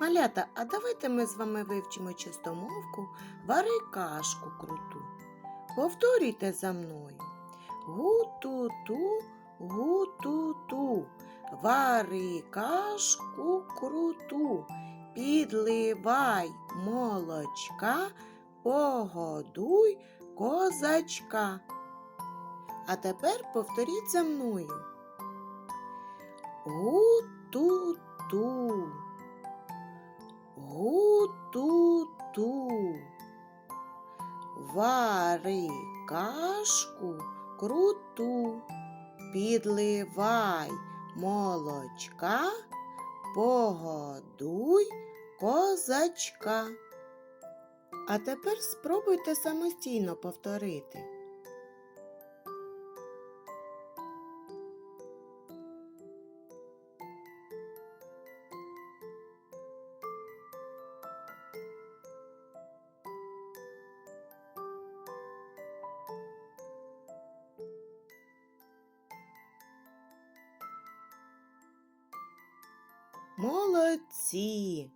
Малята, а давайте ми з вами вивчимо чистомовку вари кашку круту. Повторюйте за мною. Гу-ту-ту, гу-ту-ту, вари кашку круту, підливай молочка, погодуй козачка. А тепер повторіть за мною. Гу-ту-ту. Вари кашку круту, підливай молочка, погодуй козачка. А тепер спробуйте самостійно повторити. Молодці!